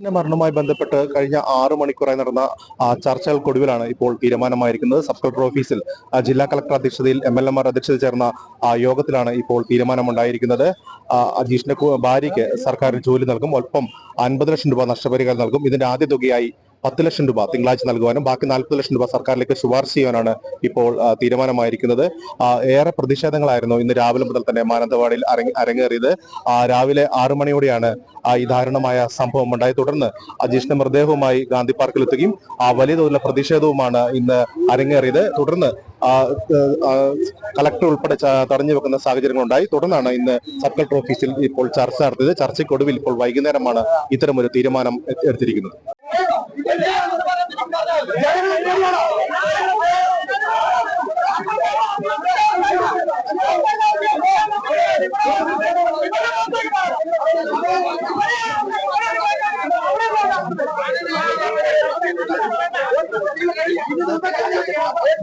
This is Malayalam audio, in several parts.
ന്റെ മരണവുമായി ബന്ധപ്പെട്ട് കഴിഞ്ഞ ആറു മണിക്കൂറായി നടന്ന ചർച്ചകൾക്കൊടുവിലാണ് ഇപ്പോൾ തീരുമാനമായിരിക്കുന്നത്. സബ് കളക്ടർ ഓഫീസിൽ ജില്ലാ കളക്ടർ അധ്യക്ഷതയിൽ എം എൽ എമാർ അധ്യക്ഷതയിൽ ചേർന്ന യോഗത്തിലാണ് ഇപ്പോൾ തീരുമാനമുണ്ടായിരിക്കുന്നത്. അജീഷിന്റെ ഭാര്യയ്ക്ക് സർക്കാർ ജോലി നൽകും. ഒപ്പം അൻപത് ലക്ഷം രൂപ നഷ്ടപരിഹാരം നൽകും. ഇതിന്റെ ആദ്യ തുകയായി പത്ത് ലക്ഷം രൂപ തിങ്കളാഴ്ച നൽകുവാനും ബാക്കി നാൽപ്പത് ലക്ഷം രൂപ സർക്കാരിലേക്ക് ശുപാർശ ചെയ്യാനാണ് ഇപ്പോൾ തീരുമാനമായിരിക്കുന്നത്. ഏറെ പ്രതിഷേധങ്ങളായിരുന്നു ഇന്ന് രാവിലെ മുതൽ തന്നെ മാനന്തവാടിയിൽ അരങ്ങ- അരങ്ങേറിയത്. രാവിലെ ആറു മണിയോടെയാണ് ഈ ദാരുണമായ സംഭവം ഉണ്ടായി തുടർന്ന് അജീഷിന്റെ മൃതദേഹവുമായി ഗാന്ധി പാർക്കിൽ എത്തുകയും ആ വലിയ തോതിലുള്ള പ്രതിഷേധവുമാണ് ഇന്ന് അരങ്ങേറിയത്. തുടർന്ന് കളക്ടർ ഉൾപ്പെടെ തടഞ്ഞു വെക്കുന്ന സാഹചര്യങ്ങളുണ്ടായി. തുടർന്നാണ് ഇന്ന് സബ് കളക്ടർ ഓഫീസിൽ ഇപ്പോൾ ചർച്ച നടത്തിയത്. ചർച്ചയ്ക്കൊടുവിൽ ഇപ്പോൾ വൈകുന്നേരമാണ് ഇത്തരമൊരു തീരുമാനം എ-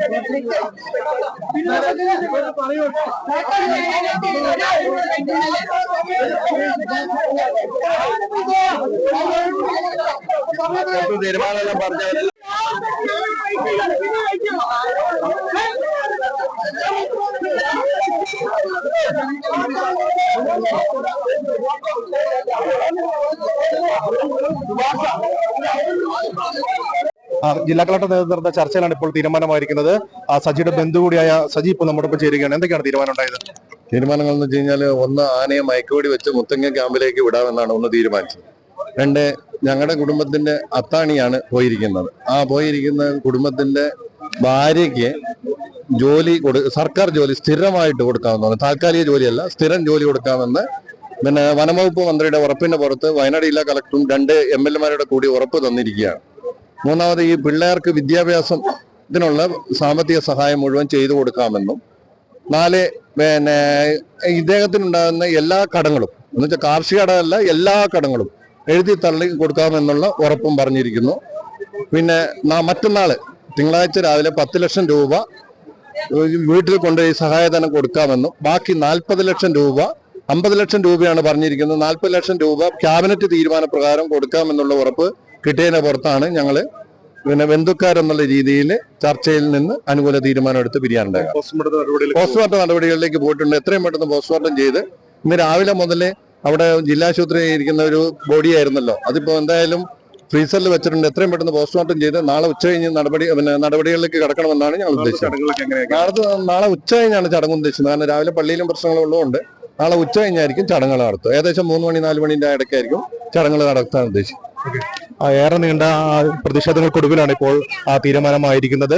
എടുത്തിരിക്കുന്നത് തീരുമാനമെല്ലാം പറഞ്ഞവരെല്ലാം ആ, ജില്ലാ കളക്ടർ നേതൃത്വ ചർച്ചയിലാണ് ഇപ്പോൾ തീരുമാനമായിരിക്കുന്നത്. സജിയുടെ ബന്ധു കൂടിയായ സജി ഇപ്പോൾ നമ്മുടെ ഒപ്പം ചേരുകയാണ്. എന്തൊക്കെയാണ് തീരുമാനം ഉണ്ടായത്? തീരുമാനങ്ങൾ എന്ന് വെച്ച് കഴിഞ്ഞാൽ ഒന്ന് ആനയെ മയക്കുവടി വെച്ച് മുത്തങ്ങ ക്യാമ്പിലേക്ക് വിടാമെന്നാണ് ഒന്ന് തീരുമാനിച്ചത്. രണ്ട് ഞങ്ങളുടെ കുടുംബത്തിന്റെ അത്താണിയാണ് പോയിരിക്കുന്നത്. ആ പോയിരിക്കുന്ന കുടുംബത്തിന്റെ ഭാര്യയ്ക്ക് ജോലി കൊടു സർക്കാർ ജോലി സ്ഥിരമായിട്ട് കൊടുക്കാമെന്നാണ് താൽക്കാലിക ജോലിയല്ല സ്ഥിരം ജോലി കൊടുക്കാമെന്ന് പിന്നെ വനംവകുപ്പ് മന്ത്രിയുടെ ഉറപ്പിന്റെ പുറത്ത് വയനാട് ജില്ലാ കളക്ടറും രണ്ട് എം എൽ എമാരുടെ കൂടി ഉറപ്പ് തന്നിരിക്കുകയാണ്. മൂന്നാമത് ഈ പിള്ളേർക്ക് വിദ്യാഭ്യാസം ഇതിനുള്ള സാമ്പത്തിക സഹായം മുഴുവൻ ചെയ്തു കൊടുക്കാമെന്നും നാല് പിന്നെ ഇദ്ദേഹത്തിനുണ്ടാകുന്ന എല്ലാ കടങ്ങളും എന്ന് വെച്ചാൽ കാർഷിക കടമല്ല എല്ലാ കടങ്ങളും എഴുതി തള്ളി കൊടുക്കാമെന്നുള്ള ഉറപ്പും പറഞ്ഞിരിക്കുന്നു. പിന്നെ നാ- മറ്റന്നാൾ തിങ്കളാഴ്ച രാവിലെ പത്ത് ലക്ഷം രൂപ വീട്ടിൽ കൊണ്ടുപോയി സഹായധനം കൊടുക്കാമെന്നും ബാക്കി നാൽപ്പത് ലക്ഷം രൂപ അമ്പത് ലക്ഷം രൂപയാണ് പറഞ്ഞിരിക്കുന്നത്. നാൽപ്പത് ലക്ഷം രൂപ ക്യാബിനറ്റ് തീരുമാനപ്രകാരം കൊടുക്കാമെന്നുള്ള ഉറപ്പ് കിട്ടിയതിനെ പുറത്താണ് ഞങ്ങൾ പിന്നെ ബന്ധുക്കാരെന്നുള്ള രീതിയിൽ ചർച്ചയിൽ നിന്ന് അനുകൂല തീരുമാനം എടുത്ത് പിരിയാനുണ്ടായത് പോസ്റ്റ്മോർട്ടം നടപടികളിലേക്ക് പോയിട്ടുണ്ട്. എത്രയും പെട്ടെന്ന് പോസ്റ്റ്മോർട്ടം ചെയ്ത് ഇന്ന് രാവിലെ മുതലേ അവിടെ ജില്ലാശുപത്രി ഇരിക്കുന്ന ഒരു ബോഡി ആയിരുന്നല്ലോ. അതിപ്പോ എന്തായാലും ഫ്രീസറിൽ വെച്ചിട്ടുണ്ട്. എത്രയും പെട്ടെന്ന് പോസ്റ്റ്മോർട്ടം ചെയ്ത് നാളെ ഉച്ച കഴിഞ്ഞ് നടപടി പിന്നെ നടപടികളിലേക്ക് കടക്കണമെന്നാണ് ഞങ്ങൾ ഉദ്ദേശിച്ചത്. നാളെ നാളെ ഉച്ച കഴിഞ്ഞാണ് ചടങ്ങ് ഉദ്ദേശിച്ചത്. കാരണം രാവിലെ പള്ളിയിലും പ്രശ്നങ്ങളുള്ളതുകൊണ്ട് നാളെ ഉച്ച കഴിഞ്ഞായിരിക്കും ചടങ്ങുകൾ നടത്തുക. ഏകദേശം മൂന്ന് മണി നാല് മണിന്റെ ഇടയ്ക്കായിരിക്കും ചടങ്ങുകൾ നടത്താൻ ഉദ്ദേശിച്ചത്. ആ, ഏറെ നീണ്ട പ്രതിഷേധങ്ങൾക്കൊടുവിലാണ് ഇപ്പോൾ ആ തീരുമാനമായിരിക്കുന്നത്.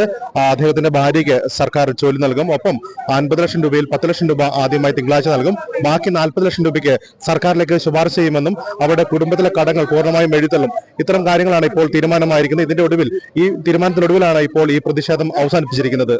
അദ്ദേഹത്തിന്റെ ഭാര്യയ്ക്ക് സർക്കാർ ജോലി നൽകും. ഒപ്പം അൻപത് ലക്ഷം രൂപയിൽ പത്ത് ലക്ഷം രൂപ ആദ്യമായി തിങ്കളാഴ്ച നൽകും. ബാക്കി നാൽപ്പത് ലക്ഷം രൂപയ്ക്ക് സർക്കാരിലേക്ക് ശുപാർശ ചെയ്യുമെന്നും അവരുടെ കുടുംബത്തിലെ കടങ്ങൾ പൂർണമായും എഴുത്തള്ളും ഇത്തരം കാര്യങ്ങളാണ് ഇപ്പോൾ തീരുമാനമായിരിക്കുന്നത്. ഇതിന്റെ ഒടുവിൽ ഈ തീരുമാനത്തിനൊടുവിലാണ് ഇപ്പോൾ ഈ പ്രതിഷേധം അവസാനിപ്പിച്ചിരിക്കുന്നത്.